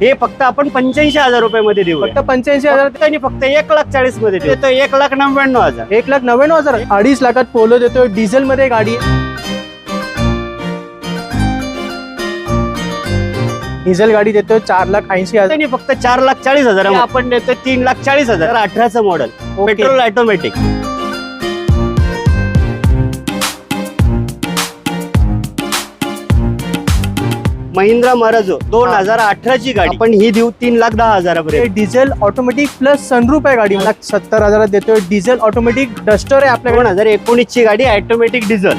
हे फक्त आपण पंच्याऐंशी हजार रुपये मध्ये देऊ फक्त पंच्याऐंशी हजार फक्त आणि फक्त एक लाख चाळीसमध्ये देतो एक लाख नव्याण्णव हजार. एक लाख नव्याण्णव हजार? अडीच लाखात पोलो देतोय डिझेल मध्ये गाडी. डिझेल गाडी देतोय चार लाख ऐंशी हजार. आणि फक्त चार लाख चाळीस हजार आपण देतो तीन लाख चाळीस हजार. अठराचं model. Petrol automatic Mahindra Marazzo दोन. हजार अठराची गाडी. आपण ही देऊ तीन लाख दहा हजारापर्यंत. डिझेल ऑटोमॅटिक प्लस सनरूप आहे गाडी. लाख सत्तर हजारात देतोय. डिझेल ऑटोमॅटिक डस्टर आहे दोन आपल्याकडे हजार एकोणीस ची गाडी ऑटोमॅटिक डिझेल.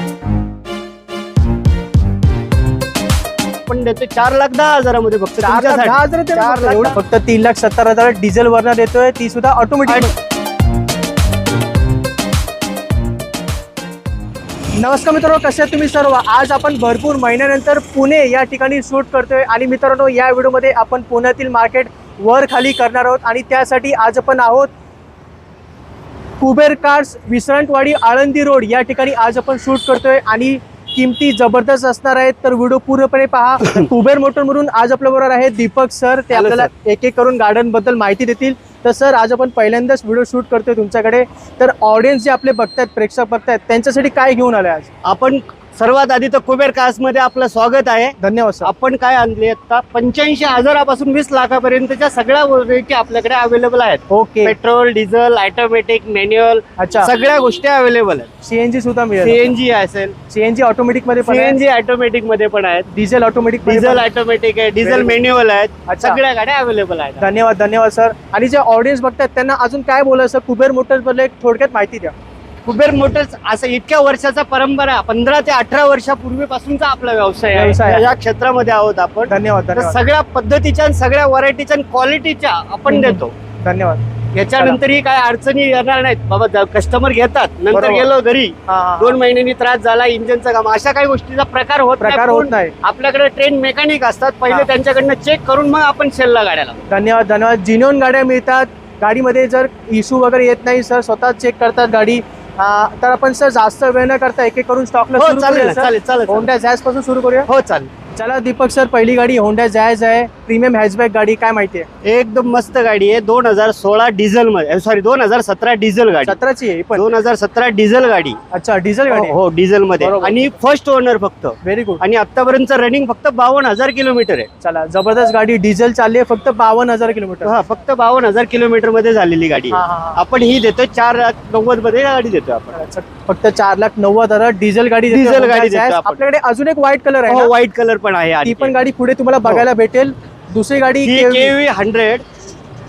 आपण देतो चार लाख दहा हजारामध्ये फक्त चार लाख तुमच्यासाठी. दहा हजार देतोय चार. लाख फक्त तीन लाख सत्तर हजार डिझेल वरनं देतोय. ती सुद्धा ऑटोमॅटिक नमस्कार मित्रांनो कसे आहात तुम्ही सर्व? आज आपण भरपूर महिन्यानंतर पुणे या ठिकाणी शूट करतोय आणि मित्रांनो या व्हिडिओमध्ये आपण पुण्यातील मार्केट वर खाली करणार आहोत आणि त्यासाठी आज आपण आहोत कुबेर कार्स विसरंटवाडी आळंदी रोड या ठिकाणी आज आपण शूट करतोय आणि किमती जबरदस्त असणार आहेत. तर व्हिडिओ पूर्णपणे पहा. कुबेर मोटर म्हणून आज आपल्या बरोबर आहे दीपक सर. ते आपल्याला एक एक करून गार्डनबद्दल माहिती देतील. तर सर आज आपण पहिल्यांदाच व्हिडिओ शूट करतोय तुमच्याकडे. तर ऑडियन्स जे आपले बघतायत प्रेक्षक बघतायत त्यांच्यासाठी काय घेऊन आलं आज? आपण सर्वात आधी तर कुबेर कासमध्ये आपलं स्वागत आहे. धन्यवाद सर आपण काय आणले आता? पंच्याऐंशी हजारापासून वीस लाखापर्यंतच्या सगळ्या गोष्टी आपल्याकडे अवेलेबल आहेत. Okay petrol diesel automatic manual अच्छा. सगळ्या गोष्टी अवेलेबल आहेत. सीएनजी सुद्धा मिळेल. सीएनजी असेल. सीएनजी ऑटोमॅटिकमध्ये पण सीएनजी ऑटोमॅटिकमध्ये पण आहेत. डिझेल ऑटोमॅटिक डिझेल ऑटोमॅटिक आहे डिझेल. मॅन्युअल आहेत. सगळ्या गाड्या अवेलेबल आहेत. धन्यवाद धन्यवाद सर आणि जे ऑडियन्स बघतात त्यांना अजून काय बोलायचं? कुबेर मोटर्सबद्दल थोडक्यात माहिती द्या. कुबेर मोटर्स असं इतक्या वर्षाचा परंपरा पंधरा ते अठरा वर्षापूर्वीपासूनचा आपला व्यवसाय व्यवसाय आहे. आहे. या क्षेत्रामध्ये आहोत आपण. धन्यवाद तर धन्यवाद. सगळ्या पद्धतीच्या आणि सगळ्या व्हरायटीच्या आणि क्वालिटीच्या आपण हम्म. देतो. धन्यवाद. याच्यानंतरही काय अडचणी येणार नाहीत. बाबा कस्टमर घेतात नंतर बरोबर. गेलो घरी हा, हा, हा. दोन महिन्यांनी त्रास झाला इंजिनचा काम अशा काही गोष्टीचा प्रकार होत प्रकार होत नाही. आपल्याकडे ट्रेन मेकॅनिक असतात पहिले हा. त्यांच्याकडनं चेक करून मग आपण सेलला गाड्याला धन्यवाद धन्यवाद. जिनोन गाड्या मिळतात. गाडीमध्ये जर इश्यू वगैरे येत नाही सर स्वतः चेक करतात गाडी. तर आपण सर जास्त वेळ न करता एक एक करून स्टॉकला हो चालेल चालेल चालेल. होंडा जॅजपासून सुरू करूया? हो चालेल. चला दीपक सर पहिली गाडी होंडा जॅज आहे. प्रीमियम हॅचबॅक गाडी काय माहिती आहे? एकदम मस्त गाडी आहे. दोन हजार सोळा डिझेल मध्ये सॉरी दोन हजार सतरा डिझेल गाडी. सतराची आहे ही पण. दोन हजार सतरा डिझेल गाडी. अच्छा डिझेल गाडी हो डिझेल मध्ये. बरोबर. आणि फर्स्ट ओनर फक्त. व्हेरी गुड आणि आतापर्यंत रनिंग फक्त बावन्न हजार किलोमीटर आहे. चला जबरदस्त गाडी डिझेल चालली आहे फक्त बावन्न हजार किलोमीटर हा फक्त बावन्न हजार किलोमीटरमध्ये झालेली गाडी हा, आहे. हा, हा. आपण ही देतोय चार लाख नव्वदमध्ये गाडी देतोय आपण. अच्छा, फक्त चार लाख नव्वद हजार डिझेल गाडी डिझेल गाडी. आपल्याकडे अजून एक व्हाईट कलर आहे हो? व्हाईट कलर पण आहे ती. पण गाडी पुढे तुम्हाला बघायला भेटेल. दुसरी गाडी ही हंड्रेड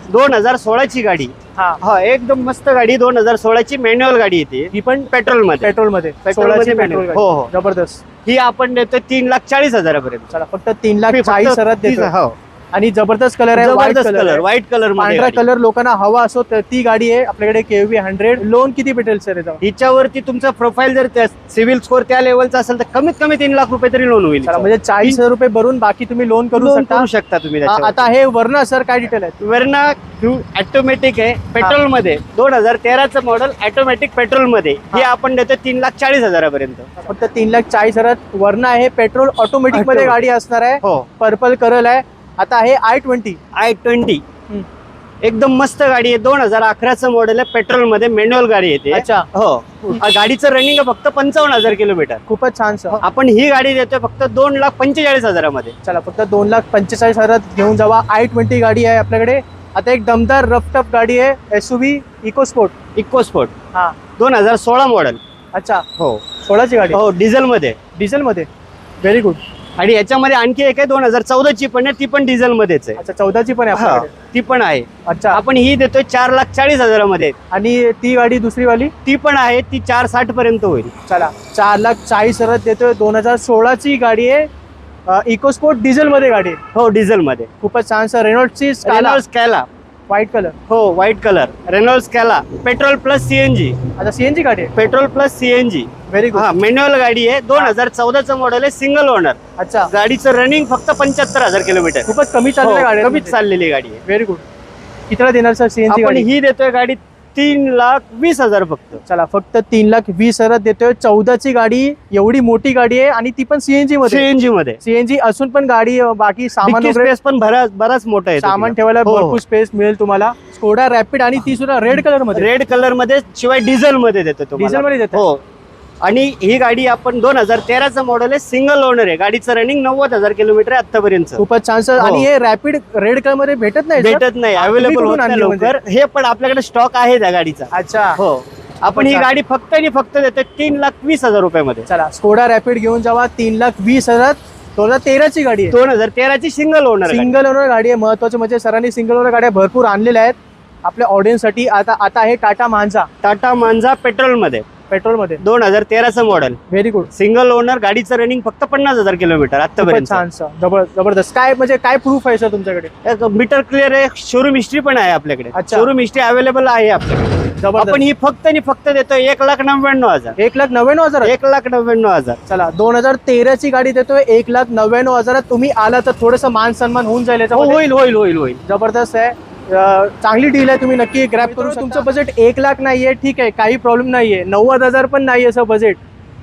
दोन हजार सोळाची गाडी. हा. हा एकदम मस्त गाडी दोन हजार सोळाची मॅन्युअल गाडी येते ही पण पेट्रोलमध्ये पेट्रोलमध्ये पेट्रोल सोळाची मध्ये पेट्रोल manual. हो हो. जबरदस्त. ही आपण देतोय तीन लाख चाळीस हजारापर्यंत. चला फक्त तीन लाख चाळीस हजारात तीस- देतो हो. आणि जबरदस्त कलर आहे व्हाईट जबरदस्त कलर आहे. व्हाईट कलर पांढरा. कलर लोकांना हवा असो तर ती गाडी आहे आपल्याकडे केव्ही हंड्रेड लोन किती भेटेल सर हिच्यावरती तुमचा प्रोफाईल जर सिव्हिल स्कोर त्या लेवलचा असेल तर कमीत कमी तीन लाख रुपये तरी लोन होईल. म्हणजे चाळीस हजार रुपये भरून बाकी तुम्ही लोन करू शकता. करू शकता तुम्ही. आता हे वर्ण सर काय डिटेल आहेत? वेर्ना ऑटोमॅटिक आहे पेट्रोलमध्ये दोन हजार तेराचं मॉडेल ऑटोमॅटिक पेट्रोलमध्ये हे हा. आपण देतो तीन लाख चाळीस हजारापर्यंत. फक्त तीन लाख चाळीस हजारात वर्ण आहे पेट्रोल ऑटोमॅटिकमध्ये. गाडी असणार आहे. हो. पर्पल कलर आहे. आता आहे आय ट्वेंटी. I twenty. एकदम मस्त गाडी आहे. दोन हजार अकराचं मॉडेल आहे. पेट्रोलमध्ये मॅन्युअल गाडी येते अच्छा. हो. गाडीचं रनिंग फक्त पंचावन्न हजार किलोमीटर खूपच छान सर आपण ही गाडी देतोय फक्त दोन लाख पंचेचाळीस हजारामध्ये. चला फक्त दोन लाख पंचेचाळीस हजारात घेऊन जावा. आय ट्वेंटी गाडी आहे आपल्याकडे. आता एक दमदार रफ टफ गाडी आहे. S V eco sport EcoSport हा. दोन हजार सोळा मॉडेल अच्छा. हो. सोळाची गाडी. हो डिझेल मध्ये डिझेल मध्ये व्हेरी गुड आणि याच्यामध्ये आणखी एक आहे दोन हजार चौदाची पण आहे ती पण डिझेल मध्येच आहे. अच्छा चौदाची पण आहे हा, आपल्याकडे? ती पण आहे. अच्छा. आपण ही देतोय चार लाख चाळीस हजारामध्ये. आणि ती गाडी दुसरी वाली? ती पण आहे ती चार साठ पर्यंत होईल. चला चार लाख चाळीस हजारात देतोय दोन हजार सोळाची गाडी आहे. इको स्पोर्ट डिझेल मध्ये गाडी आहे. हो डिझेल मध्ये खूपच छान सर. रेनॉल्डची स्काला स्कॅला व्हाईट कलर हो white colour Renault Scala petrol plus CNG आता सीएनजी गाडी आहे? Petrol plus CNG very good हा मॅन्युअल गाडी आहे. दोन हजार चौदाचं मॉडेल आहे सिंगल ओनर अच्छा. गाडीचं रनिंग फक्त पंच्याहत्तर हजार किलोमीटर खूपच कमी चाललेल्या हो, गाडी कमीच चाललेली गाडी आहे. व्हेरी गुड कितीला देणार सर सीएनजी आपण गाडी? ही देतोय गाडी तीन लाख वीस हजार फक्त. चला फक्त तीन लाख वीस हजार देतोय. चौदाची गाडी एवढी मोठी गाडी आहे आणि ती पण सीएनजी मध्ये. सीएनजी मध्ये. सीएनजी असून पण गाडी बाकी सामान वगैरे स्पेस पण बराच बराच मोठा आहे सामान ठेवायला हो, हो. भरपूर स्पेस मिळेल तुम्हाला. स्कोडा रॅपिड आणि ती सुद्धा रेड कलरमध्ये. रेड कलरमध्ये शिवाय डिझेल मध्ये देतो तुम्हाला. डिझेल मध्ये देतात हो. आणि ही गाडी आपण दोन हजार तेराचं मॉडेल आहे सिंगल ओनर आहे. गाडीचं रनिंग नव्वद हजार किलोमीटर आहे आतापर्यंत खूपच छान सर हो. आणि हे रॅपिड रेड कलरमध्ये भेटत नाही? भेटत नाही. अवेलेबल होत नाही? लवकर. हे पण आपल्याकडे स्टॉक आहे त्या गाडीचा. अच्छा. हो. आपण ही. गाडी फक्त आणि फक्त देतो तीन लाख वीस हजार रुपयामध्ये. चला स्कोडा रॅपिड घेऊन जावा. तीन लाख वीस हजार. दोन हजार तेराची गाडी आहे. दोन हजार तेराची सिंगल ओनर सिंगल ओनर गाडी आहे. महत्वाचं म्हणजे सरांनी सिंगल ओनर गाड्या भरपूर आणलेल्या आहेत. आपल्या ऑडियन्ससाठी आता आता आहे टाटा मांझा. टाटा मांझा पेट्रोलमध्ये. पेट्रोलमध्ये दोन हजार तेराचं model very good single owner गाडीचं रनिंग फक्त पन्नास हजार किलोमीटर आतापर्यंत छान सर जबर जबरदस्त. काय म्हणजे काय प्रूफ आहे सर तुमच्याकडे? मीटर क्लिअर आहे शोरूम हिस्ट्री पण आहे आपल्याकडे. अच्छा. शोरूम हिस्ट्री अवेलेबल आहे आपल्याकडे. जबरदस्त. आपण ही फक्त आणि फक्त देतो एक लाख नव्याण्णव हजार. एक लाख नव्याण्णव हजार? एक लाख नव्याण्णव हजार. चला दोन हजार तेराची गाडी देतोय एक लाख नव्याण्णव हजारात तुम्ही आला तर थोडस मान सन्मान होऊन जाईल हो, याच्यामध्ये. होईल होईल होईल होईल. जबरदस्त आहे. चांगली डील आहे तुम्ही नक्की ग्रॅप करू तुमचं बजेट एक लाख नाहीये ठीक आहे काही प्रॉब्लेम नाहीये. नव्वद हजार पण नाही असं बजेट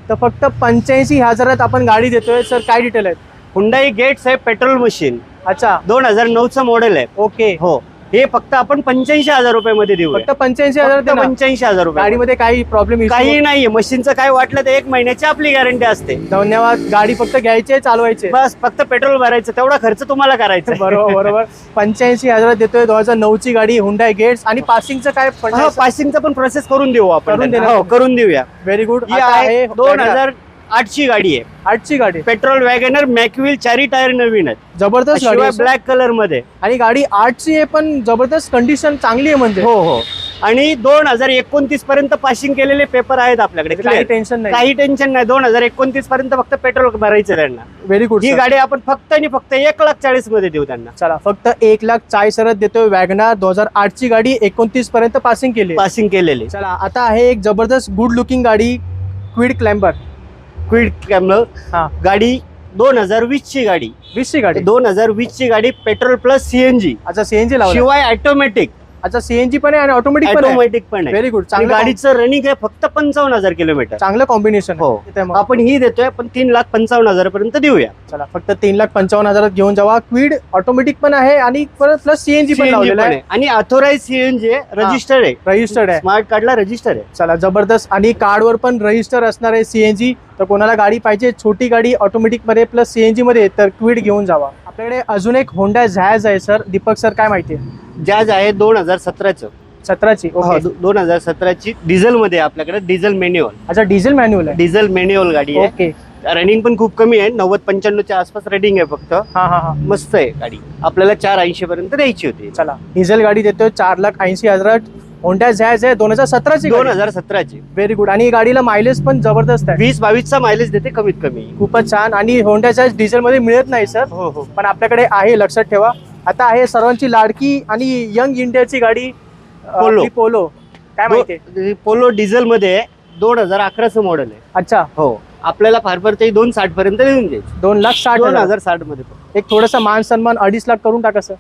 तर फक्त पंच्याऐंशी हजारात आपण गाडी देतोय सर काय डिटेल आहेत? हुंडाई गेट्स आहे पेट्रोल मशीन अच्छा. दोन हजार नऊचं मॉडेल आहे. ओके हो. हे फक्त आपण पंच्याऐंशी हजार रुपयामध्ये देऊ फक्त पंच्याऐंशी हजार. पंच्याऐंशी हजार रुपये गाडीमध्ये काही प्रॉब्लेम काही नाहीये. मशीनचं काय वाटलं तर एक महिन्याची आपली गॅरंटी असते. धन्यवाद. गाडी फक्त घ्यायची चालवायची. बस फक्त पेट्रोल भरायचं. तेवढा खर्च तुम्हाला करायचा. बरोबर बरोबर. पंच्याऐंशी हजार देतोय दोन हजार नऊ ची गाडी हुंडाय गेट्स आणि पासिंगचं काय पासिंगचा पण प्रोसेस करून देऊ आपण करून हो करून देऊया. व्हेरी गुड आहे दोन हजार आठची गाडी आहे. आठची गाडी पेट्रोल वॅगनर मॅक्विल चारी टायर नवीन आहेत. जबरदस्त गाडी शिवाय आहे, sir. ब्लॅक कलरमध्ये. आणि गाडी आठची आहे पण जबरदस्त कंडिशन चांगली आहे म्हणजे. हो हो. आणि दोन हजार एकोणतीस पर्यंत पासिंग केलेले पेपर आहेत आपल्याकडे. काही clear. टेन्शन नाही. काही टेन्शन नाही. दोन हजार एकोणतीस पर्यंत फक्त पेट्रोल भरायचं त्यांना. व्हेरी गुड ही गाडी आपण फक्त आणि फक्त एक लाख चाळीसमध्ये देऊ त्यांना. चला फक्त एक लाख चाळीस हजार देतोय वॅगनार दोन हजार आठची गाडी एकोणतीस पर्यंत पासिंग केली. पासिंग केलेले चला आता आहे एक जबरदस्त गुड लुकिंग गाडी क्विड क्लाइंबर क्विड कॅमर हा. गाडी दोन हजार वीस ची गाडी. वीसची गाडी? दोन हजार वीस ची गाडी पेट्रोल प्लस सीएनजी अच्छा सीएनजी लावला. शिवाय ऑटोमॅटिक अच्छा सीएनजी पण आहे आणि ऑटोमॅटिक ऑटोमॅटिक पण आहे. व्हेरी गुड चांगलं गाडीचं रनिंग आहे फक्त पंचावन्न हजार किलोमीटर चांगलं कॉम्बिनेशन हो. आपण ही देतोय पण तीन लाख पंचावन्न हजार पर्यंत देऊया. चला फक्त तीन लाख पंचावन्न हजारात घेऊन जावा. क्विड ऑटोमॅटिक पण आहे आणि परत प्लस सीएनजी पण लावलेलं आहे. आणि ऑथोराइज सीएनजी रजिस्टर्ड आहे रजिस्टर्ड आहे. स्मार्ट कार्डला रजिस्टर आहे. चला जबरदस्त. आणि कार्डवर पण रजिस्टर असणार आहे सीएनजी तर कोणाला गाडी पाहिजे छोटी गाडी ऑटोमॅटिकमध्ये प्लस सीएनजी मध्ये तर क्विड घेऊन जावा. आपल्याकडे अजून एक होंडा झॅज आहे सर दीपक सर काय माहिती आहे? जॅज आहे दोन हजार सतराचं. सतराची ओके. दोन हजार सतराची डिझेल मध्ये आहे आपल्याकडे डिझेल मॅन्युअल. अच्छा डिझेल मॅन्युअल आहे. डिझेल मॅन्युअल गाडी आहे. ओके. रनिंग पण खूप कमी आहे नव्वद पंच्याण्णवच्या आसपास रेटिंग आहे फक्त. हा हा हा. मस्त आहे गाडी. आपल्याला चार ऐंशी पर्यंत द्यायची होती. चला डिझेल गाडी देतोय चार लाख ऐंशी हजारात. होंडा झॅज आहे दोन हजार सतराची दोन हजार सतराची. व्हेरी गुड आणि ही गाडीला मायलेज पण जबरदस्त आहे. वीस बावीसचा मायलेज देते कमीत कमी. खूपच छान. आणि होंडा झॅज डिझेल मध्ये मिळत नाही सर. हो हो. पण आपल्याकडे आहे लक्षात ठेवा. आता आहे सर्वांची लाडकी आणि यंग इंडियाची गाडी अं, पोलो. पोलो. काय माहिती? पोलो डिझेल मध्ये दोन हजार अकराचं मॉडेल आहे. अच्छा. हो. आपल्याला फार फार ते दोन साठ पर्यंत देऊन द्यायचे दोन लाख साठ दोन हजार. हजार साठमध्ये. एक थोडासा मान सन्मान अडीच लाख करून टाका सर.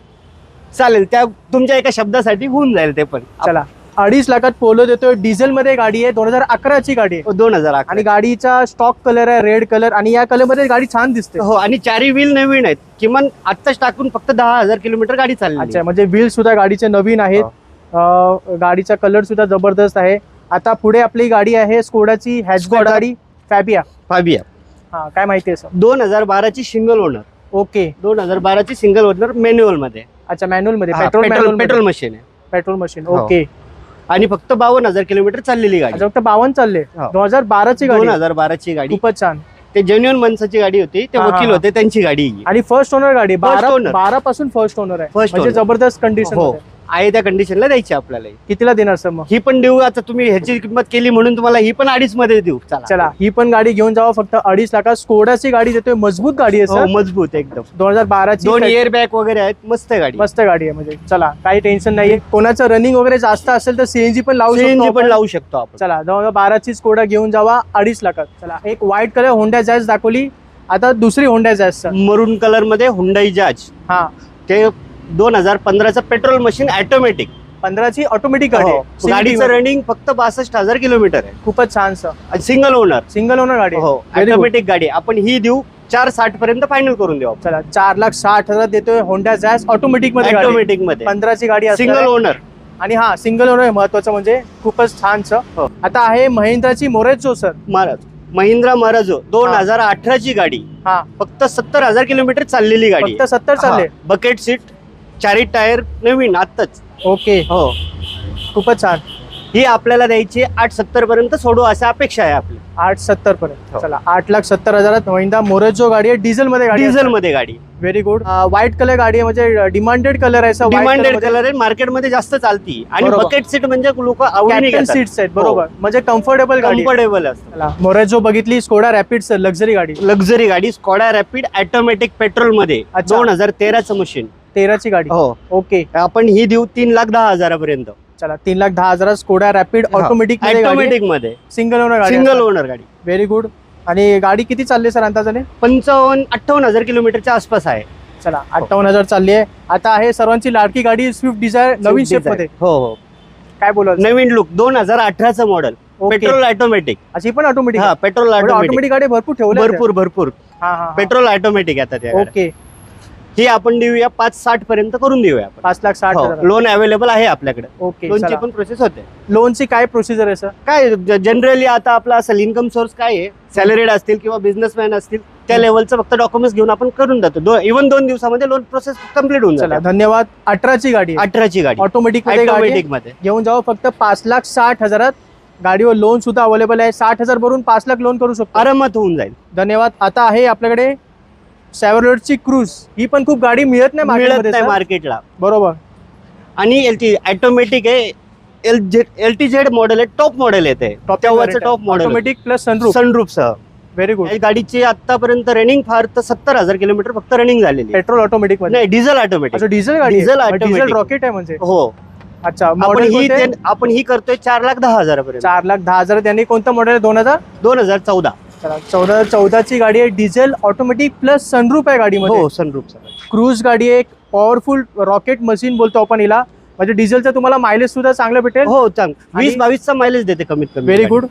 चालेल त्या तुमच्या एका शब्दासाठी होऊन जाईल ते पण. चला. अडीच लाखात पोलो देतोय. डिझेल मध्ये गाडी आहे दोन हजार अकराची गाडी आहे. दोन हजार आणि आणि गाडीचा स्टॉक कलर आहे रेड कलर आणि या कलरमध्ये गाडी छान दिसते. हो आणि चारी व्हील नवीन आहेत. किमान आत्ताच टाकून फक्त दहा हजार किलोमीटर गाडी चालली. अच्छा म्हणजे व्हील सुद्धा गाडीचे नवीन आहेत. अं, गाडीचा कलर सुद्धा जबरदस्त आहे. आता पुढे आपली गाडी आहे स्कोडाची हॅचबॅक स्कोडा. गाडी फॅबिया फाबिया हा काय माहिती आहे सर दोन हजार बाराची सिंगल ओनर ओके दोन हजार बाराची सिंगल ओनर मॅन्युअलमध्ये. अच्छा मॅन्युअलमध्ये हा, पेट्रोल पेट्रोल मॅन्युअल मशीन आहे. पेट्रोल मशीन हो. ओके आणि फक्त बावन्न हजार किलोमीटर चाललेली गाडी फक्त बावन्न चालले हो. दोन हजार बाराची दोन गाडी हजार बाराची गाडी खूपच छान ते जेन्युअन माणसाची गाडी होती ते हा, हा, वकील हा. होते त्यांची गाडी ही. आणि फर्स्ट ओनर गाडी बारा owner. बारा पासून फर्स्ट ओनर आहे First म्हणजे owner. जबरदस्त कंडिशन हो आहे त्या कंडिशनला द्यायची आपल्याला. ही. कितीला देणार सर मग? ही पण देऊ आता तुम्ही ह्याची किंमत केली म्हणून तुम्हाला ही पण अडीच मध्ये देऊ. चला. चला ही पण गाडी घेऊन जावा फक्त अडीच लाखात. स्कोडाची गाडी देतोय मजबूत गाडी आहे हो सर. मजबूत एकदम. दोन हजार बाराची दोन इयर बॅग वगैरे आहेत मस्त आहे गाडी. मस्त गाडी आहे म्हणजे. चला काही टेन्शन नाहीये. कोणाचं रनिंग वगैरे जास्त असेल तर सीएनजी पण लावू शकतो सीएनजी पण आपण. लावू शकतो आपण. चला दोन हजार बाराची स्कोडा घेऊन जावा अडीच लाखात. चला एक व्हाईट कलर होंडा जॅज दाखवली. आता दुसरी होंडा जॅज सर. मरून कलरमध्ये हुंडाई जाज हा. ते दोन हजार पंधराचं पेट्रोल मशीन ऑटोमॅटिक पंधराची ऑटोमॅटिक गाडी हो. आहे. गाडीचं रनिंग फक्त बासष्ट हजार किलोमीटर आहे खूपच छान sir single owner single owner गाडी आहे. हो Very good. ऑटोमॅटिक गाडी आपण ही देऊ चार साठ पर्यंत फायनल करून देऊ चला चार लाख साठ हजार देतोय होंडा जॅस ऑटोमॅटिकमध्ये गाडी. ऑटोमॅटिकमध्ये पंधराची गाडी असणार सिंगल आहे. ओनर आणि हा सिंगल ओनर आहे महत्वाचं म्हणजे खूपच छानच हो. आता आहे महिंद्राची मोरेजो सर महाराज महिंद्रा महाराजो दोन हा. हजार अठराची गाडी हा फक्त सत्तर हजार किलोमीटर चाललेली गाडी फक्त सत्तर चालले बकेट सीट चारी टायर नवीन आत्ताच. ओके. हो. खूपच छान. ही आपल्याला द्यायची आठ सत्तर पर्यंत सोडू अशी अपेक्षा आहे आपली. आठ सत्तर पर्यंत. हो. चला आठ लाख सत्तर हजारात महिंद्रा मोरेजो गाडी आहे डिझेल मध्ये गाडी डिझेल मध्ये गाडी. व्हेरी गुड व्हाईट कलर गाडी आहे म्हणजे डिमांडेड कलर आहे डिमांडेड कलर आहे मार्केटमध्ये जास्त चालती. आणि बरोबर. बकेट सीट म्हणजे लोक आवडीने सीट्स आहेत बरोबर. म्हणजे कम्फर्टेबल गाडी आहे. कम्फर्टेबल असतं. चला मोरेजो बघितली स्कोडा रॅपिड लक्झरी गाडी. लक्झरी गाडी स्कॉडा रॅपिड ऑटोमॅटिक पेट्रोलमध्ये अच्छा. दोन हजार तेराचं मशीन तेराची गाडी. हो. ओके. आपण ही देऊ तीन लाख दहा हजारापर्यंत. चला तीन लाख दहा हजार स्कोडा रॅपिड ऑटोमॅटिक ऑटोमॅटिकमध्ये सिंगल ओनर गाडी सिंगल ओनर गाडी. व्हेरी गुड आणि गाडी किती चालली सर अंदाजाने? पंचावन्न अठ्ठावन्न हजार किलोमीटरच्या आसपास आहे. चला अठ्ठावन्न हजार चालली आहे. आता आहे सर्वांची लाडकी गाडी स्विफ्ट डिझायर नवीन शेपमध्ये. हो हो. काय बोलाल नवीन लुक दोन हजार अठराचं मॉडेल पेट्रोल ऑटोमॅटिक अशी पण ऑटोमॅटिक हा पेट्रोल ऑटोमॅटिक गाडी भरपूर ठेवल्या भरपूर भरपूर. हा हा पेट्रोल ऑटोमॅटिक गाड्या. ओके. ही आपण देऊया पाच साठ पर्यंत करून देऊया आपण. पाच लाख साठ हजार. लोन अवेलेबल आहे आपल्याकडे. ओके लोनची पण प्रोसेस होते. लोनची काय प्रोसिजर आहे सर काय जनरली आता आपला असेल इन्कम सोर्स काय आहे सॅलरीड असतील किंवा बिझनेसमॅन असतील त्या लेवलचं फक्त डॉक्युमेंट्स घेऊन आपण करून जातो. इव्हन दोन दिवसामध्ये लोन प्रोसेस कंप्लीट होऊन चला जाते धन्यवाद. अठराची गाडी अठराची गाडी. ऑटोमॅटिक. ऑटोमॅटिकमध्ये. घेऊन जाऊ फक्त पाच लाख साठ हजारात. गाडीवर लोन सुद्धा अवेलेबल आहे. साठ हजार भरून पाच लाख लोन करू शकतो. आरामात होऊन जाईल. धन्यवाद. आता आहे आपल्याकडे सॅव्हरलोडची क्रूज ही पण खूप गाडी मिळत नाही मिळत. मार्केटला बरोबर. आणि एल टी ऑटोमॅटिक आहे L Z L T Z model आहे टॉप मॉडेल येते तेव्हाचं top model automatic plus sunroof sunroof सह व्हेरी गुड या गाडीची आतापर्यंत रनिंग फार तर सत्तर हजार किलोमीटर फक्त रनिंग झालेली. आहे. पेट्रोल ऑटोमॅटिकमध्ये. नाही डिझेल ऑटोमॅटिक डिझेल गाडी Diesel डिझेल automatic. रॉकेट आहे म्हणजे. हो. अच्छा आपण मॉडेल ही आपण ही करतोय चार लाख दहा हजारापर्यंत. चार लाख दहा हजार त्यांनी कोणतं मॉडेल दोन हजार? दोन हजार चौदा. चला चौदा चौदाची गाडी आहे डिझेल ऑटोमॅटिक प्लस सनरूफ आहे गाडीमध्ये. हो सनरूफ क्रूज गाडी आहे एक पॉवरफुल रॉकेट मशीन बोलतो आपण हिला. म्हणजे डिझेलचं तुम्हाला मायलेज सुद्धा चांगलं भेटेल. हो चांग वीस बावीसचा मायलेज देते कमीत कमी व्हेरी गाडी.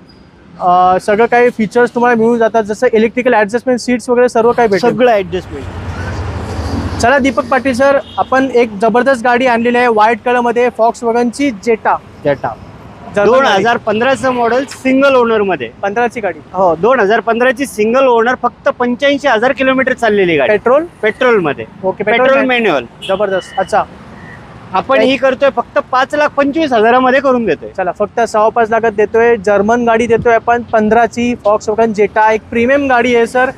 सगळं काही फीचर्स तुम्हाला मिळून जातात. जसं इलेक्ट्रिकल ऍडजस्टमेंट सीट्स वगैरे सर्व काही भेटेल. सगळं ऍडजस्टमेंट चला दीपक पाटील सर आपण एक जबरदस्त गाडी आणलेली आहे. व्हाईट कलरमध्ये फॉक्स वगनची जेटा दोन हजार पंधराचं मॉडेल सिंगल ओनरमध्ये. पंधराची गाडी. हो दोन हजार पंधराची सिंगल ओनर फक्त पंच्याऐंशी हजार किलोमीटर चाललेली गाडी. पेट्रोल? पेट्रोलमध्ये ओके पेट्रोल मॅन्युअल जबरदस्त. अच्छा. आपण ही करतोय फक्त पाच लाख पंचवीस हजारामध्ये करून देतोय. चला फक्त सहा पाच लाखात देतोय. जर्मन गाडी देतोय आपण. पंधराची फॉक्स वगन जेटा एक प्रीमियम गाडी आहे सर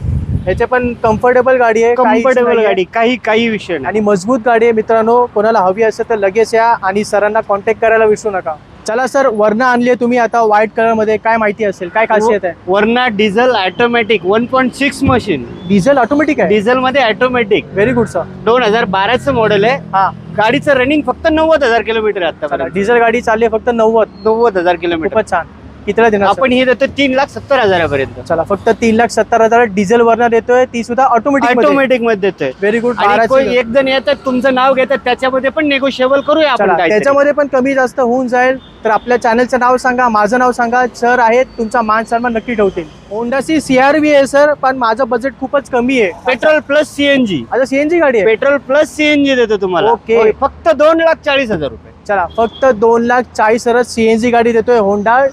याचे पण कम्फर्टेबल गाडी आहे कम्फर्टेबल. गाडी काही काही विषय नाही. आणि मजबूत गाडी आहे मित्रांनो कोणाला हवी असेल तर लगेच या आणि सरांना कॉन्टॅक्ट करायला विसरू नका. चला सर वरना आणली तुम्ही आता व्हाईट कलरमध्ये काय माहिती असेल काय खासियत आहे? Verna diesel automatic one point six machine diesel automatic आहे? डिझेल मध्ये ऑटोमॅटिक व्हेरी गुड सर दोन हजार बाराचं मॉडेल आहे. हा. गाडीचं रनिंग फक्त नव्वद हजार किलोमीटर आहे आता डिझेल गाडी चालली फक्त नव्वद. नव्वद हजार किलोमीटर. छान. कितीला देणार? आपण ही देतो तीन लाख सत्तर हजारापर्यंत. चला फक्त तीन लाख सत्तर हजार डिझेल वरना देतोय ती सुद्धा ऑटोमॅटिक ऑटोमॅटिकमध्ये देतोय. व्हेरी गुड एक जण येतात तुमचं नाव घेतात त्याच्यामध्ये पण नेगोशिएबल करूया आपण. त्याच्यामध्ये पण कमी जास्त होऊन जाईल. तर आपल्या चॅनलचं नाव सांगा माझं नाव सांगा. सर आहेत तुमचा मान सन्मान नक्की ठेवतील. होंडाची सीआरबी आहे सर पण माझं बजेट खूपच कमी आहे. पेट्रोल प्लस सीएनजी आता सीएनजी गाडी आहे? पेट्रोल प्लस सीएनजी देतो तुम्हाला. ओके. फक्त दोन लाख चाळीस हजार रुपये. चला फक्त दोन लाख चाळीस हजार सीएनजी गाडी देतोय होंडा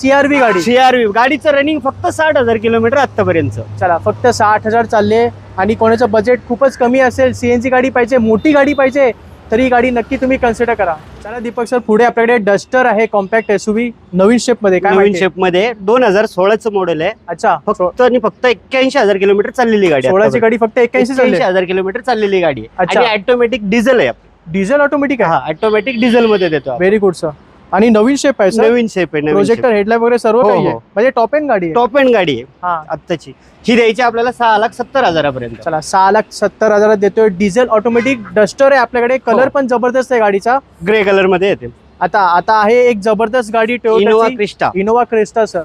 सीआरबी गाडी. सीआरव्ही गाडीचं रनिंग फक्त साठ हजार किलोमीटर आतापर्यंत चला फक्त साठ हजार चालले. आणि कोणाचं बजेट खूपच कमी असेल सीएनजी गाडी पाहिजे मोठी गाडी पाहिजे तरी ही गाडी नक्की तुम्ही कन्सिडर करा. चला दीपक सर पुढे आपल्याकडे डस्टर आहे कॉम्पॅक्ट एसयूव्ही नवीन शेपमध्ये काय नवीन? शेपमध्ये दोन हजार सोळाचं मॉडेल आहे. अच्छा फक्त आणि फक्त एक्क्याऐंशी हजार किलोमीटर चाललेली गाडी सोळाची गाडी फक्त एक्क्याऐंशी हजार किलोमीटर चाललेली गाडी आहे. अच्छा. ऑटोमॅटिक डिझेल आहे डिझेल ऑटोमॅटिक आहे? हा ऑटोमॅटिक डिझेल मध्ये देतो. व्हेरी गुड सर आणि नवीन शेप आहे नवीन शेप आहे प्रोजेक्टर हेडलाईट वगैरे सर्व हो, काही आहे. हो. म्हणजे टॉप एंड गाडी आहे. टॉप एंड गाडी आहे. हा. आत्ताची. ही द्यायची आपल्याला सहा लाख सत्तर हजारापर्यंत. चला सहा लाख सत्तर हजारात देतोय. डिझेल ऑटोमॅटिक डस्टर आहे आपल्याकडे. कलर हो. पण जबरदस्त आहे गाडीचा. ग्रे कलरमध्ये येते. आता आता आहे एक जबरदस्त गाडी Innova Crysta Innova Crysta sir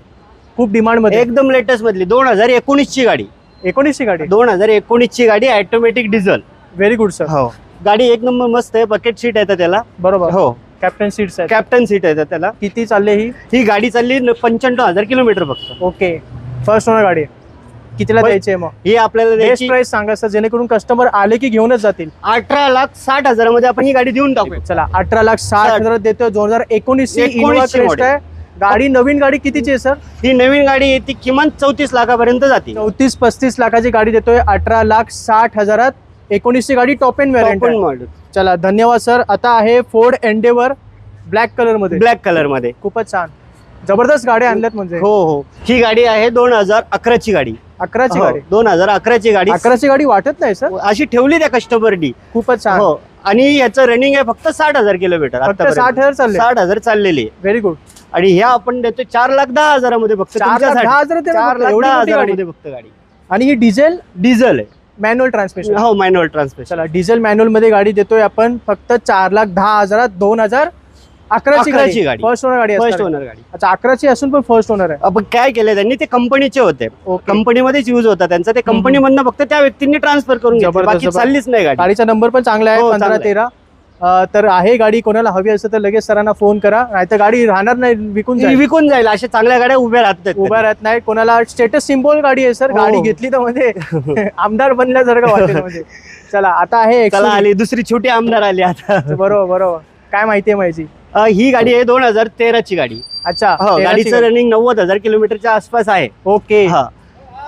खूप डिमांडमध्ये. एकदम लेटेस्ट मधली. दोन हजार एकोणीस ची गाडी. एकोणीसची गाडी. दोन हजार एकोणीस ची गाडी automatic diesel very good sir हो. गाडी एक नंबर मस्त आहे. बकेट सीट येतं त्याला. बरोबर. हो. कॅप्टन सीट्स आहेत. कॅप्टन सीट आहे त्याला. किती चालले ही? ही गाडी चालली पंच्याण्णव हजार किलोमीटर फक्त. ओके. फर्स्ट ओनर गाडी. आहे. कितीला द्यायची आहे मग? ही आपल्याला बेस्ट द्यायची प्राइस सांगा सर जेणेकरून कस्टमर आले की घेऊनच जातील. अठरा लाख साठ हजारामध्ये आपण ही गाडी देऊन टाकू चला अठरा लाख साठ साठ. हजार देतोय. दोन हजार एकोणीस model. आहे. गाडी नवीन गाडी कितीची आहे सर? ही नवीन गाडी आहे ती किमान चौतीस लाखापर्यंत जाते चौतीस पस्तीस लाखाची गाडी देतोय अठरा लाख साठ हजारात. एकोणीसची गाडी टॉप एंड व्हेरियंट मॉडेल चला धन्यवाद सर. आता आहे फोर्ड एंडेवर ब्लॅक कलरमध्ये. ब्लॅक कलरमध्ये. खूपच छान. जबरदस्त गाड्या आणल्यात म्हणजे. हो हो. ही गाडी आहे दोन हजार अकराची गाडी. अकराची हो, गाडी. दोन हजार अकराची गाडी. अकराची गाडी वाटत नाही सर. अशी ठेवली त्या कस्टमरनी खूपच छान. हो आणि याचं रनिंग आहे फक्त साठ हजार किलोमीटर. साठ हजार चालले. साठ हजार चाललेली. आहे व्हेरी गुड आणि ह्या आपण देतो चार लाख दहा हजारामध्ये फक्त चार लाख. दहा हजार गाडी. फक्त गाडी. आणि ही डिझेल? डिझेल आहे. मॅन्युअल ट्रान्समिशन हो मॅन्युअल ट्रान्समिशन चला डिझेल मॅन्युअलमध्ये गाडी देतोय आपण. फक्त चार लाख दहा हजारात दोन हजार अकराची गाडी. गाडी. फर्स्ट ओनर गाडी फर्स्ट. ओनर गाडी. अच्छा अकराची असून पण फर्स्ट ओनर आहे. आपण काय केलं त्यांनी? ते कंपनीचे होते. कंपनीमध्येच युज होता त्यांचा. ते कंपनीमधनं फक्त त्या व्यक्तींनी ट्रान्सफर करून बाकी. चाललीच नाही गाडी. गाडीचा नंबर पण चांगला आहे हो, पंधरा चांगला आहे. तेरा. अं, तर आहे गाडी कोणाला हवी असेल तर लगेच सरांना फोन करा. नाहीतर गाडी राहणार नाही विकून जाईल. विकून जाईल अशा चांगल्या गाड्या उभ्या राहतात उभा राहत नाही. कोणाला स्टेटस सिम्बॉल गाडी आहे सर. हो. गाडी घेतली तर म्हणजे आमदार बनल्यासारखं वाटेल म्हणजे. चला आता आहे चला. आली दुसरी छोटी आमदार आली आता. बरोबर बरोबर. काय माहिती आहे माझी अ, ही गाडी आहे दोन हजार तेराची गाडी. अच्छा हो गाडीचं गाडी. रनिंग नव्वद हजार किलोमीटरच्या आसपास आहे. ओके. हा.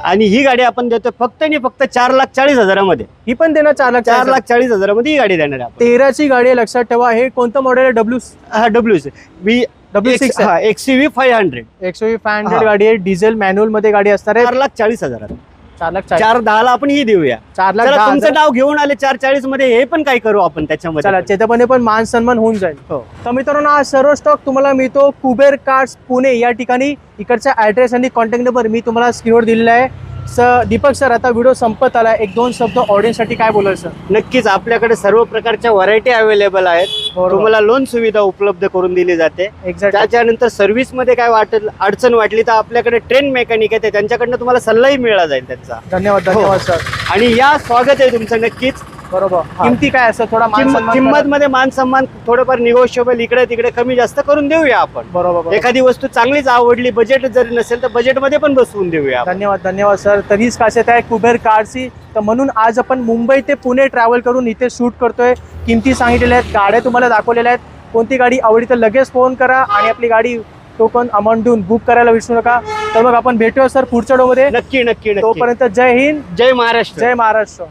आणि ही गाडी आपण देतो फक्त आणि फक्त चार लाख चाळीस हजारामध्ये. ही पण देणार चार लाख चार लाख चाळीस हजारामध्ये ही गाडी देणार आहे आपण. तेराची गाडी आहे लक्षात ठेवा. हे कोणतं मॉडेल आहे? डब्ल्यू हा डब्ल्यू वी डब्ल्यू सिक्स हा एक्सयूव्ही फाईव्ह हंड्रेड एकशे फाय हंड्रेड हा. गाडी आहे. डिझेल मॅन्युअलमध्ये गाडी असणार आहे. चार लाख चाळीस हजारात. चार लाख चार चार दहाला आपण ही देऊया. चार लाख चला दहा तुमचं हजार. नाव घेऊन आले चार चाळीसमध्ये हे पण काय करू आपण त्याच्यामध्ये? चला चेतपणे पण मान सन्मान होऊन जाईल. हो. तर मित्रांनो हा सर्व स्टॉक तुम्हाला मिळतो कुबेर कार्ड्स पुणे या ठिकाणी. इकडचा ऍड्रेस आणि कॉन्टॅक्ट नंबर मी तुम्हाला स्क्रीनवर दिलेला आहे. सर दीपक सर आता व्हिडिओ संपत आला एक दोन शब्द ऑडियन्ससाठी काय बोलाल सर? नक्कीच आपल्याकडे सर्व प्रकारच्या व्हरायटी अवेलेबल आहेत. तुम्हाला लोन सुविधा उपलब्ध करून दिली जाते. एक्झॅक्ट त्याच्यानंतर सर्व्हिसमध्ये काय वाटेल अडचण वाटली तर आपल्याकडे ट्रेन मेकॅनिक आहे त्यांच्याकडनं तुम्हाला सल्लाही मिळाला जाईल त्यांचा. धन्यवाद हो. धन्यवाद सर. आणि या स्वागत आहे तुमचं नक्कीच. बरोबर. किमती काय असं थोडा किंमत. मध्ये मान सन्मान थोडंफार निगोशिएबल इकडे तिकडे कमी जास्त करून देऊया आपण. बरोबर. एखादी वस्तू चांगलीच आवडली बजेट जरी नसेल तर बजेटमध्ये पण बसवून देऊया. धन्यवाद धन्यवाद सर. तर हीच खासियत आहे कुबेर कारची तर म्हणून आज आपण मुंबई ते पुणे ट्रॅव्हल करून इथे शूट करतोय. किमती सांगितलेल्या आहेत गाड्या तुम्हाला दाखवलेल्या आहेत. कोणती गाडी आवडली तर लगेच फोन करा आणि आपली गाडी टोकन अमाऊंट देऊन बुक करायला विसरू नका. तर मग आपण भेटूया सर पुढच्या डोमध्ये. नक्की नक्की. तोपर्यंत जय हिंद. जय महाराष्ट्र. जय महाराष्ट्र.